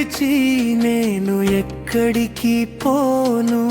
విడిచి నేను ఎక్కడికి పోను?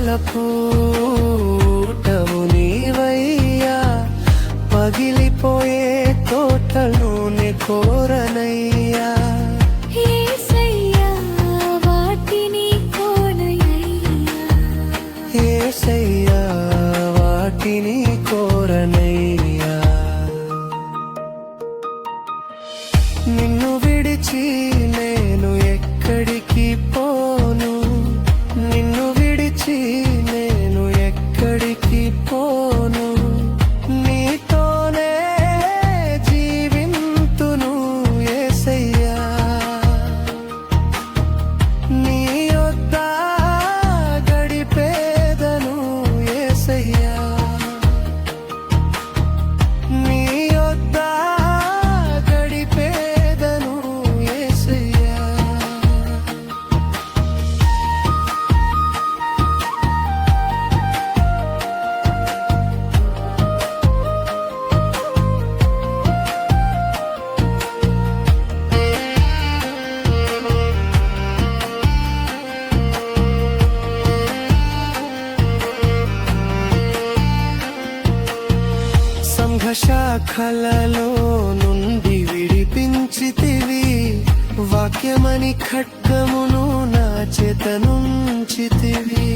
కలల పూటవు నీవయ్యా. పగిలిపోయే తోటలు కోరనయ్యా. ఏసయ్యా వాటిని కోరనయ్యా. నిన్ను విడిచి కలలో నుండి విడిపించితివి. వాక్యమని ఖడ్గమును నా చేతనుంచితివి